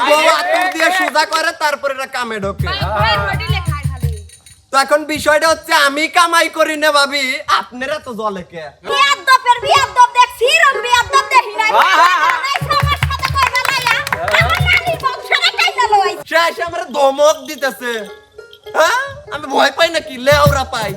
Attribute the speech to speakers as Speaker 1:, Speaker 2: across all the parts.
Speaker 1: বউ আতর দিয়ে সোজা করে তারপরে কামে ঢোকে। তো এখন বিষয়টা হচ্ছে আমি কামাই করি না ভাবি আপনারা তো জলে কে?
Speaker 2: দেখছি দেখি
Speaker 1: এসে আমার ধমক দিতেছে। হ্যাঁ? আমি ভয় পাই নাকি লেওরা পাই।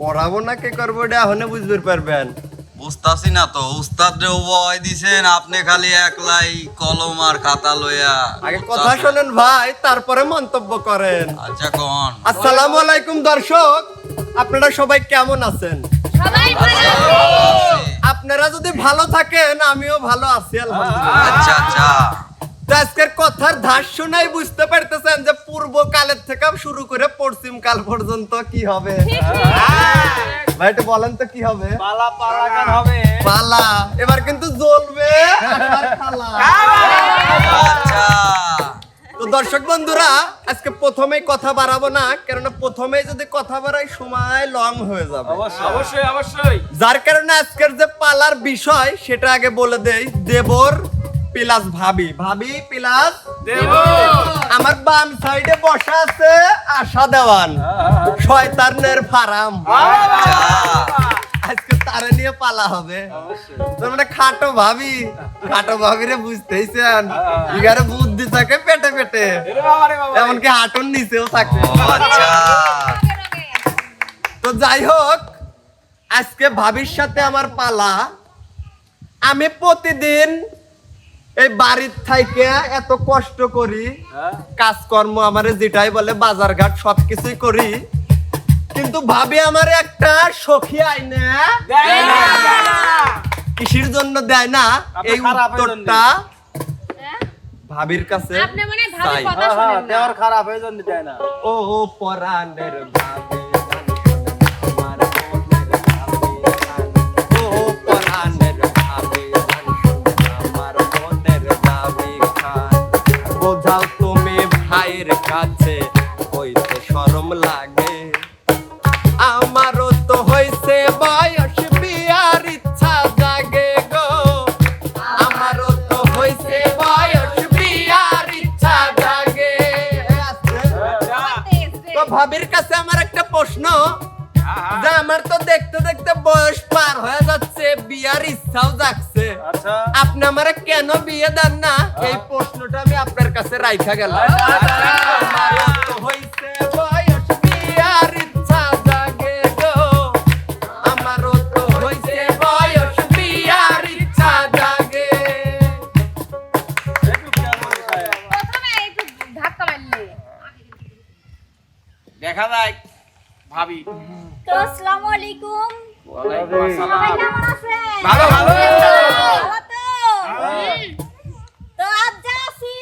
Speaker 1: পড়াবো না কে করব এটা এখনও বুঝতে পারবেন।
Speaker 3: বুঝতাছি না তো উস্তাদ রে ভয় দিছেন আপনি খালি একলাই কলম আর খাতা লইয়া
Speaker 1: আগে কথা শুনেন ভাই তারপরে মন্তব্য করেন।
Speaker 3: আচ্ছা কোন।
Speaker 1: আসসালামু আলাইকুম দর্শক আপনারা সবাই কেমন আছেন?
Speaker 2: সবাই ভালো
Speaker 1: আপনারা যদি ভালো থাকেন আমিও ভালো আছি আলহামদুলিল্লাহ।
Speaker 3: আচ্ছা আচ্ছা।
Speaker 1: তো আজকের কথার ধার শুনাই বুঝতে পারতেছেন যে পূর্ব কালের থেকে শুরু করে পশ্চিম কাল পর্যন্ত কি হবে? ভাই একটু বলেন তো কি হবে?
Speaker 4: পালা পালা গান হবে।
Speaker 1: পালা এবার কিন্তু জ্বলবে।
Speaker 3: আচ্ছা।
Speaker 1: তো দর্শক বন্ধুরা আজকে প্রথমেই কথা বাড়াবো না কেননা প্রথমেই যদি কথা বাড়াই সময় লং হয়ে যাবে।
Speaker 4: অবশ্যই অবশ্যই অবশ্যই।
Speaker 1: যার কারণে আজকের যে পালার বিষয় সেটা আগে বলে দেই। দেবর প্লাস ভাবি। ভাবি প্লাস?
Speaker 4: দেব।
Speaker 1: আমার বাম সাইডে বসা আছে আশা দেওয়ান। শয়তানের ফারাম। আজকে তারে নিয়ে পালা হবে। তোর মানে খাটো ভাবি। খাটো ভাবিরে বুঝতেইছেন? ইগারে বুদ্ধি থাকে পেটে পেটে।
Speaker 4: রে
Speaker 1: এমনকি হাঁটুর নিচেও থাকে। তো যাই হোক আজকে ভাবির সাথে আমার পালা। আমি প্রতিদিন এই বাড়ির থাইকে এত কষ্ট করি
Speaker 4: হ্যাঁ?
Speaker 1: কাজকর্ম আমারে যেটাই বলে বাজার ঘাট সবকিছুই করি। কিন্তু ভাবি আমার একটা সখী আইনে কিসির জন্য দেয় না। এই উত্তরটা ভাবির কাছে
Speaker 2: আপনি মানে ভাবি কথা
Speaker 4: হ্যাঁ, হ্যাঁ,
Speaker 2: শুনেন না।
Speaker 4: দেওয়ার খারাপ হয়ে জন্য দেয় না।
Speaker 1: ও পরাণের ভাবি। বোঝাও তুমি ভাইয়ের কাছে হইতে শরম লাগে। আমারও তো হইছে বয়স বিয়ার ইচ্ছা জাগে গো। আমারও তো হইছে বয়স বিয়ার ইচ্ছা জাগে। তো ভাবির কাছে আমার একটা প্রশ্ন। যে আমার তো দেখতে দেখতে বয়স পার হয়ে যাচ্ছে বিয়ার ইচ্ছাও জাগছে।
Speaker 4: আচ্ছা।
Speaker 1: আপনি আমারে কেন বিয়ে দেন না? এই প্রশ্নটা আমি আপনার কাছে রাইখা গেলাম। আমারও তো হইছে বয়স বিয়ার ইচ্ছা জাগে গো। আমারও তো হইছে বয়স বিয়ার ইচ্ছা জাগে।
Speaker 4: একটু খেয়াল করে খায়।
Speaker 2: প্রথমে একটু ধাক্কা মারলে।
Speaker 4: দেখা যায় ভাবি।
Speaker 2: তো আসসালামু আলাইকুম।
Speaker 4: ওয়ালাইকুম আসসালাম
Speaker 2: কেমন আছেন?
Speaker 4: ভালো, ভালো।
Speaker 2: ভালো তো? তো আজ যাচ্ছি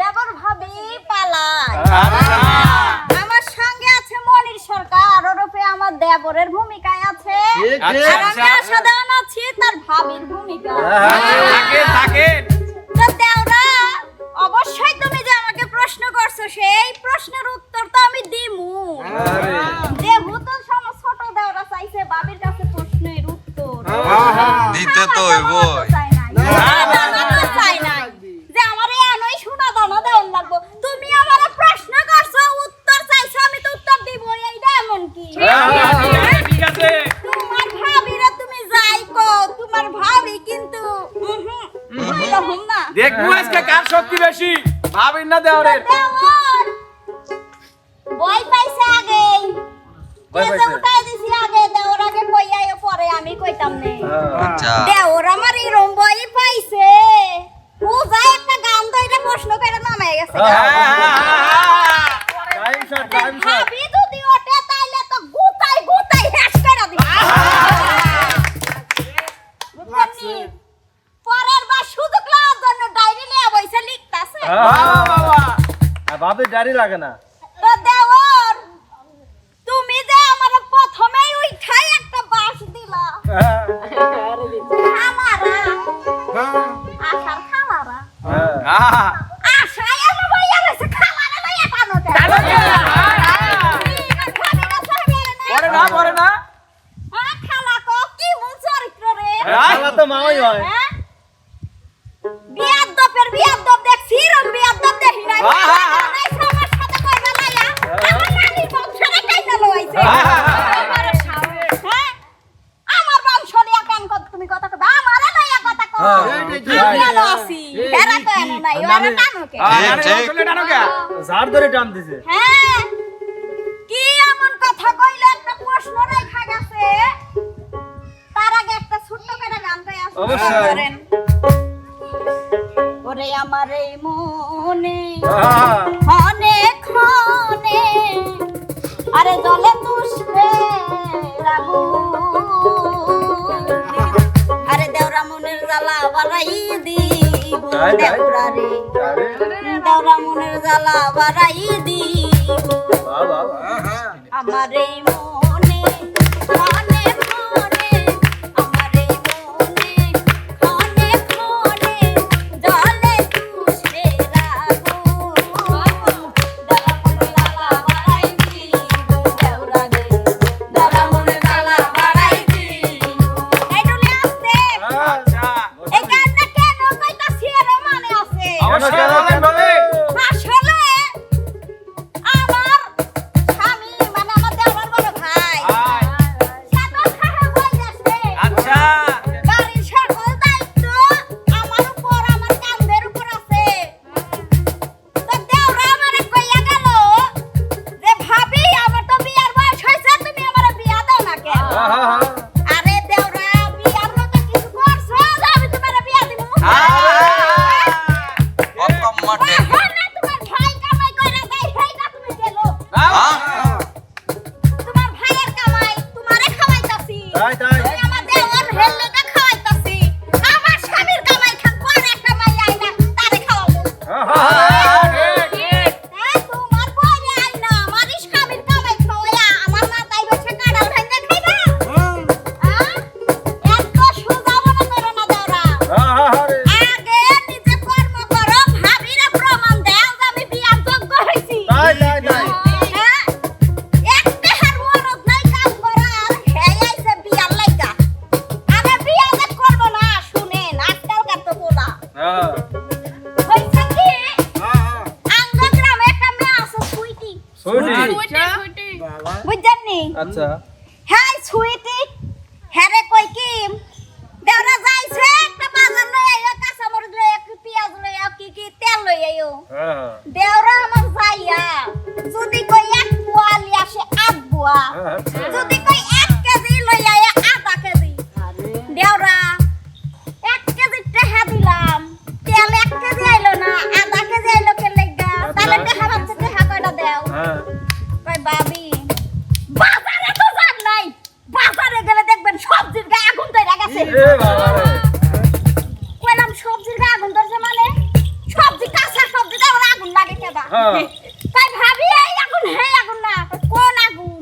Speaker 2: দেবর ভাবি পালায়
Speaker 4: আচ্ছা।
Speaker 2: আমার সঙ্গে আছে মনির সরকার ওরফে আমার দেবরের ভূমিকায় আছে।
Speaker 4: আচ্ছা,
Speaker 2: আর আমি
Speaker 4: আচ্ছা।
Speaker 2: আছি তার ভাবির ভূমিকা
Speaker 4: দেখব আজকে কার শক্তি বেশি? ভাবির না দেওরের
Speaker 2: দেওর বই পাইছে আগে।
Speaker 5: ভয় পাইছে?
Speaker 2: উঠাই দিছি আগে। দেওর আগে কই আইও পরে আমি কইতাম নে।
Speaker 3: আচ্ছা।
Speaker 2: দেওর আমার এরম বই পাইছে। পূজায় একটা গান ধরে প্রশ্ন করে নামে গেছে।
Speaker 5: টাইম শট টাইম শট
Speaker 2: ভাবি যদি
Speaker 5: বাপের ডারি লাগে না।
Speaker 2: তো দেওর তুমি যে আমার প্রথমেই উঠাই একটা বাস দিলা। খালারা আশার আশায় আমার ভাইয়া গেছে।
Speaker 4: পরে না পরে না।
Speaker 2: হ্যাঁ, খালা কো, কি মূল চরিত্র রে?
Speaker 5: খালা তো মামাই হয়।
Speaker 2: টান
Speaker 5: দিছে
Speaker 2: হ্যাঁ কি এমন কথা কইলে একটা প্রশ্ন রেখা গেছে তার আগে একটা ছোট্ট করে গান গাই আসুন
Speaker 5: অবশ্যই।
Speaker 2: ওরে আমার এই মনে ক্ষণে ক্ষণে আরে জলে তুষে আরে দেওরা মনের জ্বালা বাড়াই দিব
Speaker 5: তাই।
Speaker 2: দেওরা মনের জ্বালা বাড়াই
Speaker 5: বাবা।
Speaker 2: আমার এই মনে ಆಯ್ತಾ বুঝছেন নি
Speaker 5: আচ্ছা।
Speaker 2: হ্যাঁ সুইটি হ্যারে কই কি দেওরা যাইছে একটা বাজার লই আইও কাঁচা মরিচ লই আইও কি পেঁয়াজ লই আইও কি কি তেল লই আইও। দেওরা আমার যাইয়া যদি কই এক পোয়ালি আসে আট বুয়া যদি কই এক কেজি লই আইয়া আধা কেজি। দেওরা এক কেজি টেহা দিলাম তেল এক কেজি আইলো না আধা কেজি আইলো কে লেগা? তাহলে টেহা ভাবছে টেহা কয়টা দেও? কইলাম সবজির গায়ে আগুন ধরছে মানে? সবজি কাঁচা সবজি তো আমার আগুন লাগে কেবা।
Speaker 5: হ্যাঁ।
Speaker 2: তাই ভাবি এই আগুন হে আগুন না। কোন আগুন?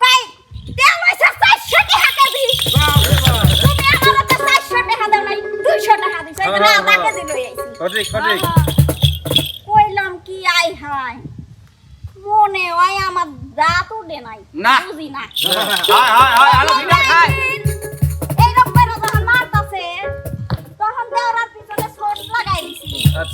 Speaker 2: তাই তেল হইছে চারশো টাকা কেজি তুমি আমার হাতে চারশো টাকা দাও নাই দুইশো টাকা দিছো। এই জন্য আধা কেজি লই আইছি
Speaker 5: সঠিক সঠিক।
Speaker 2: কইলাম কি আই হাই মনে হয় আমার দাঁত উঠে নাই
Speaker 4: না।
Speaker 2: বুঝি না।
Speaker 4: হায় হায় হায় আলো খায়।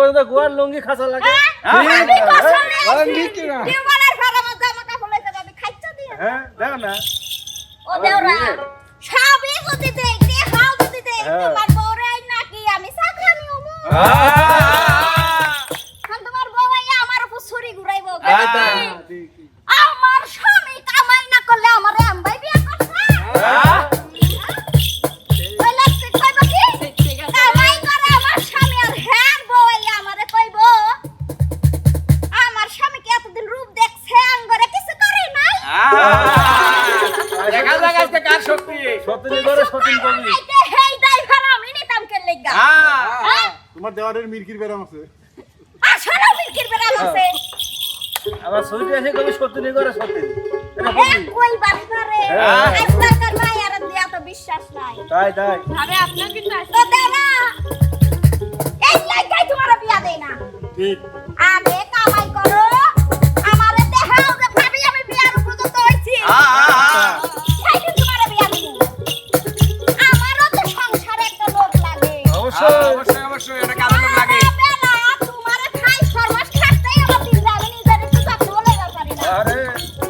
Speaker 5: এরপরে তো গোয়ার লুঙ্গি খাসা লাগে।
Speaker 2: হ্যাঁ? দেখ খাইছা দিয়ে
Speaker 5: হ্যাঁ দেখো না।
Speaker 2: ও দেওরা সবই
Speaker 5: হ্যাঁ।
Speaker 2: তোমার নাকি আমি
Speaker 5: সতীন করে সতীন কবি
Speaker 2: হেই ড্রাইভার আমি নিতাম কে লেগা? হ্যাঁ?
Speaker 6: তোমার দেওয়ারের মিরকির ব্যারাম আছে।
Speaker 2: আসলে মিলকির বেড়াল আছে।
Speaker 5: আবার সুইটি এসে কবি সতীন করে সতীন এটা
Speaker 2: হ্যাঁ কই বাড়ি করে
Speaker 5: হ্যাঁ।
Speaker 2: আজকালকার মায়ের দিয়া তো বিশ্বাস নাই।
Speaker 5: তাই তাই।
Speaker 2: আরে আপনার কিন্তু তো দেনা! এই লাইকাই তোমার বিয়া দেই না।
Speaker 6: ঠিক।
Speaker 2: আগে লেগে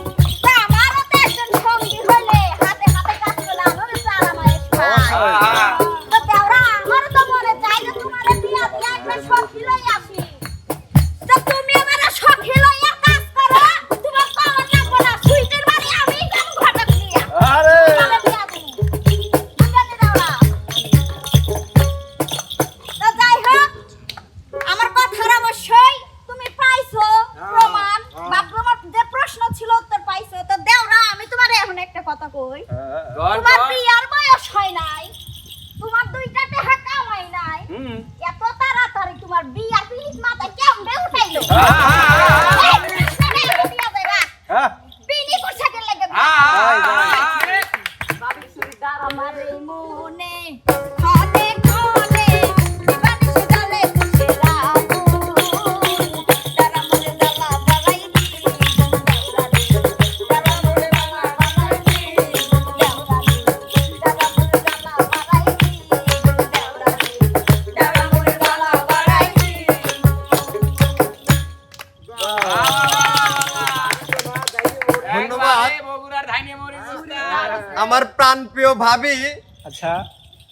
Speaker 5: আচ্ছা।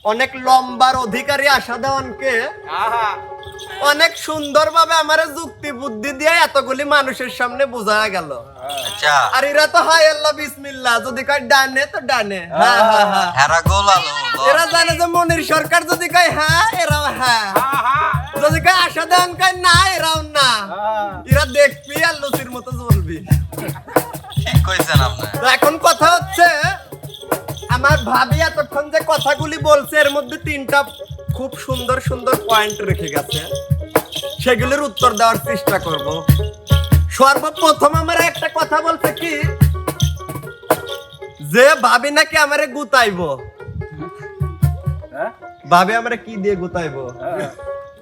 Speaker 1: অনেক লম্বার অধিকারী আশা দেওয়ানকে
Speaker 4: আহা।
Speaker 1: অনেক সুন্দরভাবে আমার যুক্তি বুদ্ধি দিয়ে এতগুলি মানুষের সামনে বোঝা গেল।
Speaker 3: আচ্ছা।
Speaker 1: আর এরা তো হাই আল্লাহ বিসমিল্লাহ। যদি কয় ডানে তো ডানে। হ্যাঁ হ্যাঁ হ্যাঁ এরা জানে যে মনির সরকার যদি কয় হ্যাঁ এরাও হ্যাঁ যদি কয় আশা দেওয়ান কয় না এরাও না। এরা দেখবি আর লুচির মতো জ্বলবি।
Speaker 3: ঠিক কইছেন আপনি।
Speaker 1: এখন কথা হচ্ছে আমার ভাবি এতক্ষণ যে কথাগুলি বলছে এর মধ্যে তিনটা খুব সুন্দর সুন্দর পয়েন্ট রেখে গেছে। সেগুলির উত্তর দেওয়ার চেষ্টা করব। সর্বপ্রথম আমার একটা কথা বলছে কি? যে ভাবি নাকি আমারে গুতাইবো?
Speaker 5: হ্যাঁ?
Speaker 1: ভাবি আমারে কি দিয়ে গুতাইবো?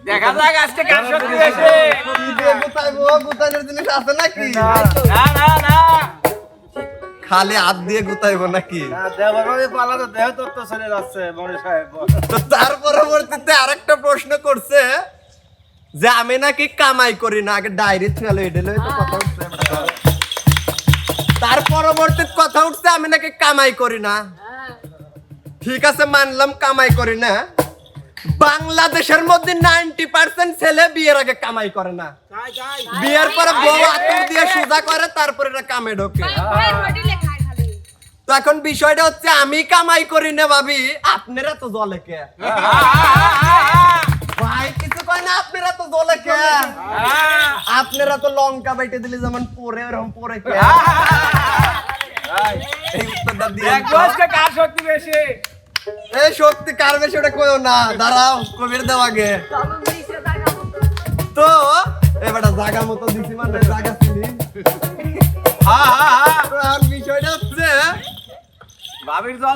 Speaker 4: দেখা যাক আজকে কার শক্তি হয়েছে
Speaker 1: কি দিয়ে গুতাইবো? গুতানোর জিনিস আছে নাকি?
Speaker 4: না না না।
Speaker 1: খালি হাত দিয়ে গুতাইবো নাকি?
Speaker 5: না দেবার বাড়ি পালা তো দেহ তত্ত্ব চলে যাচ্ছে মনে সাহেব।
Speaker 1: তো তার পরবর্তীতে আরেকটা প্রশ্ন করছে যে আমি নাকি কামাই করি না আগে ডায়েরি ছিল এটা তো কথা উঠছে তার পরবর্তীতে কথা উঠছে আমি নাকি কামাই করি না। ঠিক আছে মানলাম কামাই করি না। বাংলাদেশের মধ্যে নাইনটি পার্সেন্ট ছেলে বিয়ের আগে কামাই করে না। বিয়ের পরে বউ আতর দিয়ে সোজা করে তারপরে কামে ঢোকে। তো এখন বিষয়টা হচ্ছে আমি কামাই করি না ভাবি আপনারা তো জলে কে? ভাই কিছু কয় না আপনারা তো জলে কে? আপনারা তো লঙ্কা বাইটে দিলে যেমন পরে ওরকম পরে কে? এই উত্তরটা দিয়ে
Speaker 4: কার শক্তি বেশি?
Speaker 1: এই শক্তি কার বেশি ওটা কইও না দাঁড়াও কবির দেও আগে। তো এবারটা জায়গা মতো দিছি মানে জায়গা ছিলি। তো এখন বিষয়টা হচ্ছে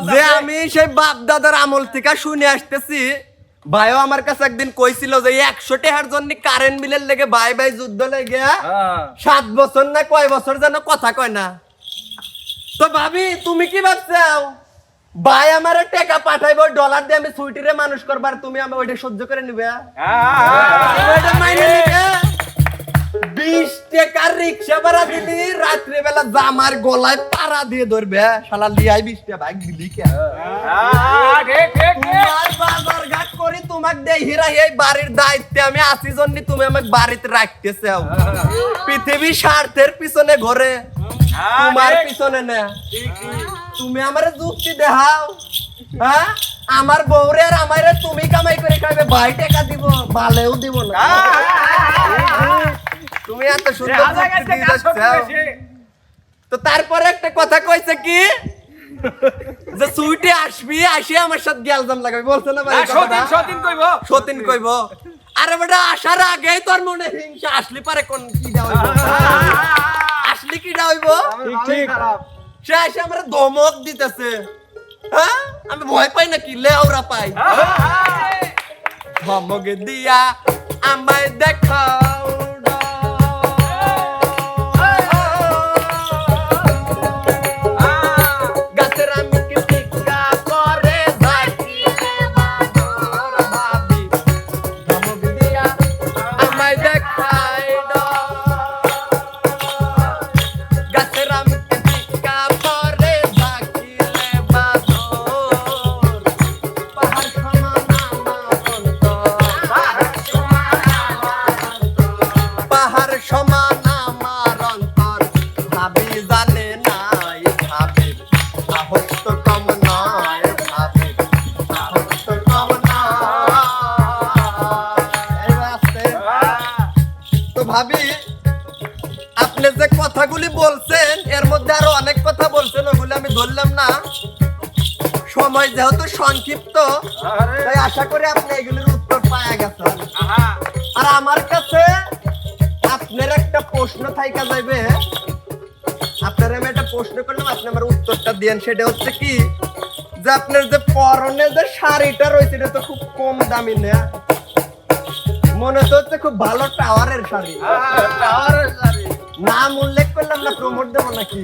Speaker 1: যে আমি সেই বাপ দাদার আমল থেকে শুনে আসতেছি ভাইও আমার কাছে একদিন কইছিল যে একশো টেহার জন্য কারেন্ট বিলের লেগে ভাই ভাই যুদ্ধ লেগে সাত বছর না কয় বছর যেন কথা কয় না। তো ভাবি তুমি কি ভাবছাও? ভাই আমার টাকা পাঠাইবো ডলার দিয়ে আমি সুইটিরে মানুষ করবার তুমি আমি ওইটা সহ্য করে নিবে? ওইটা মাইনে নিবে? বিশ টাকার রিক্সা ভাড়া দিলি রাত্রে বেলা জামার গলায় পাড়া দিয়ে ধরবে শালা লিয়াই বিশ টাকা বাইক দিলি কে? তোমার বাজার ঘাট করি তোমাকে দেহিরা এই বাড়ির দায়িত্বে আমি আছি জন্য তুমি আমাকে বাড়িতে রাখতে চাও পৃথিবী স্বার্থের পিছনে ঘরে তোমার পিছনে না। তুমি আমারে যুক্তি দেখাও হ্যাঁ? আমার বউরে আর আমারে তুমি কামাই করে খাবে ভাই টাকা দিব বালেও দিব না। তুমি এত সুন্দর তো তারপরে একটা কথা কইছে কি? যে সুইটে আসবি আসি আমার সাথে গ্যালজাম লাগাবি। বলছে না ভাই
Speaker 4: সতীন? সতীন কইব।
Speaker 1: সতীন কইব। আরে বেটা আসার আগেই তোর মনে হিংসা। আসলি পারে কোন কি হইব? আসলি কি হইব?
Speaker 5: ঠিক ঠিক।
Speaker 1: সে আসে আমার ধমক দিতেছে। হ্যাঁ? আমি ভয় পাই নাকি? লেওরা পাই। ধমক দিয়া আমায় দেখাও। সংক্ষিপ্ত। তাই আশা করি আপনি এগুলির উত্তর পাওয়া গেছেন। আর আমার কাছে আপনার একটা প্রশ্ন থাইকা যাইবে। আপনার আমি একটা প্রশ্ন করলাম আপনি আমার উত্তরটা দিয়েন। সেটা হচ্ছে কি যে আপনার যে পরনে যে শাড়িটা রয়েছে এটা তো খুব কম দামি না। মনে তো হচ্ছে খুব ভালো টাওয়ারের শাড়ি। টাওয়ারের শাড়ি। নাম উল্লেখ করলাম না প্রমোট দেবো নাকি?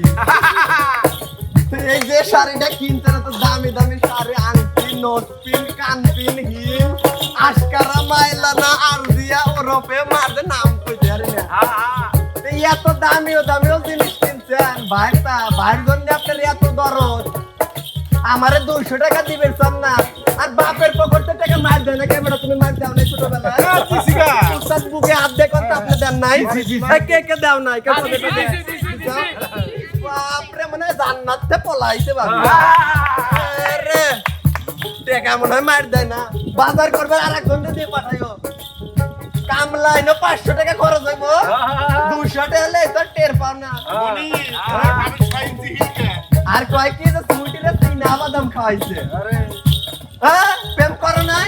Speaker 1: এই যে শাড়িটা কিনতে না তো দামি দামি শাড়ি আংটি নোট পিন কান পিন হিল। আশকারা মাইলানা আরজিয়া ওরফে মাঝে নাম কইতে আরে না। তো এত দামিও দামিও জিনিস কিনছেন। ভাইটা ভাইয়ের জন্য আপনার এত দরদ। আমারে দুইশো টাকা দিবেন চান না। আর বাপের পকেটে টাকা মার দেয় না কেমন তুমি মার দাও নাই ছোটবেলায়। উস্তাদ বুকে হাত দেখুন তো আপনি দেন নাই? কে কে দাও নাই কে পকেটে দেয়? বাপরে মনে হয় জান্নাতে পলাইছে বাবু আরে টাকা মনে হয়? মার দেয় না। বাজার করবে আর একজন দিয়ে পাঠাইও। কামলাই না পাঁচশো টাকা খরচ হইব। দুশো টাকা হলে তো টের পাও না। আর কয় কি যে সুইটিরে চিনা বাদাম খাওয়াইছে। হ্যাঁ প্রেম করো নাই?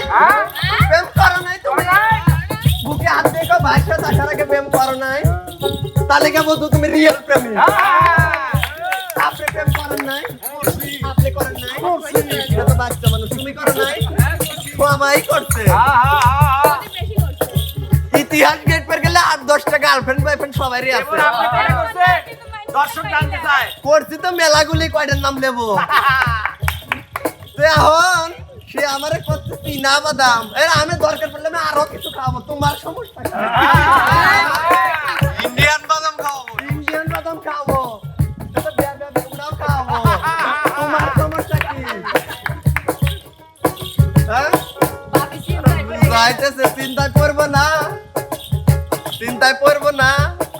Speaker 1: প্রেম করো নাই তুমি? বুকে হাত দিয়ে কও, ভাইয়ের আসার আগে প্রেম করো নাই? তাহলে কে বলতো তুমি রিয়েল প্রেমী? আপনি প্রেম করেন নাই? আপনি করেন নাই? এটা তো বাচ্চা মানুষ তুমি করো নাই? সবাই করছে। ইতিহাস গেট পর গেলে আট দশটা গার্লফ্রেন্ড বয়ফ্রেন্ড সবারই আছে।
Speaker 4: দর্শক জানতে চায়।
Speaker 1: করছি তো মেলাগুলি কয়টার নাম নেব? তো এখন সে আমারে করছে চিনা বাদাম। এর আমি দরকার পড়লে আমি আরও কিছু খাব তোমার সমস্যা
Speaker 3: ইন্ডিয়ান বাদাম খাওয়াবো
Speaker 1: ইন্ডিয়ান বাদাম খাব। হ্যাঁ চিন্তায় পড়ব না। চিন্তায় পড়ব না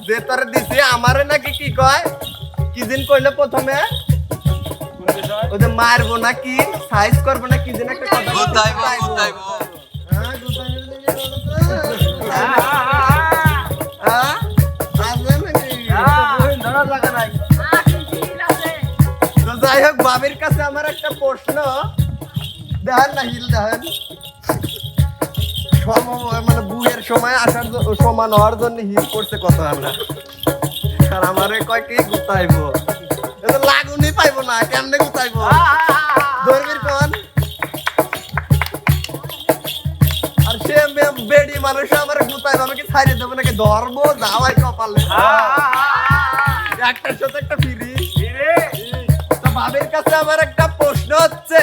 Speaker 1: যে তোর দিছে আমারে নাকি কি কয়? কি দিন কইলে প্রথমে? যে মারবো না কি? সাইজ করব না কি দিন একটা কথা
Speaker 3: গুতাইবো গুতাইবো।
Speaker 1: হ্যাঁ, গুতাইবো। হ্যাঁ? তো যাই হোক বাবির কাছে আমার একটা প্রশ্ন। দেখেন না হিল দেখেন। সম- মানে বুয়ের সময় আসার সমান হওয়ার জন্য হিল করছে কত আমরা। আর আমারে কয় কি গুতাইবো? লাগুনি পাইবো না কেমনে গুতাইবো? ধরবির কোন? আর সে বেডি মানুষ আমার গুতাইবো আমি কি ছাইড়ে দেবো নাকি? ধরবো যাওয়াই কপালে। একটার সাথে একটা ফিরি। তো ভাবির কাছে আমার একটা প্রশ্ন হচ্ছে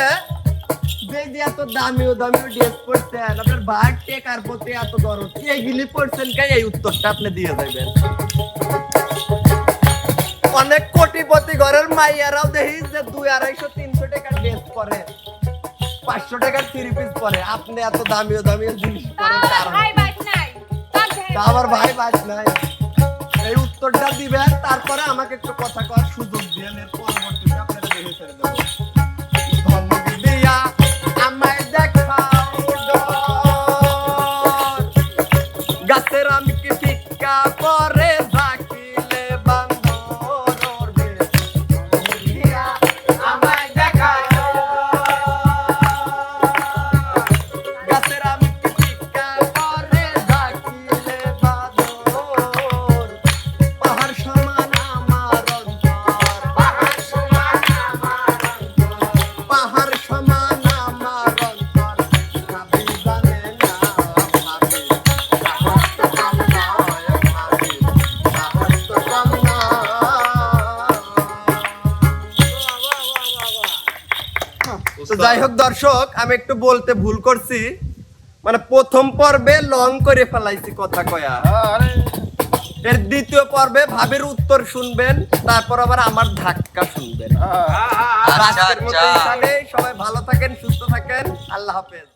Speaker 1: যে যে এত দামিও দামিও ড্রেস আপনার ভাগ টেকার প্রতি এত দরদ? এইগুলি পড়ছেন কে? এই উত্তরটা আপনি দিয়ে দেবেন। অনেক কোটিপতি ঘরের মাইয়ারাও দেখি যে দুই আড়াইশো তিনশো টাকার ড্রেস পরে। পাঁচশো টাকার থ্রি পিস পরে। আপনি এত দামিও দামিও জিনিস তা আমার ভাই বাস নাই। এই উত্তরটা দিবেন তারপরে আমাকে একটু কথা কওয়ার সুযোগ দিবেন এর পরবর্তীতে আপনারা দেখে ছেড়ে দেবো। দর্শক আমি একটু বলতে ভুল করছি। মানে প্রথম পর্বে লং করে ফেলাইছি কথা কয়া। এর দ্বিতীয় পর্বে ভাবের উত্তর শুনবেন তারপর আবার আমার ধাক্কা শুনবেন।
Speaker 3: আচ্ছা
Speaker 1: আজকের মতো
Speaker 3: আচ্ছা
Speaker 1: সবাই ভালো থাকেন সুস্থ থাকেন। আল্লাহ হাফেজ।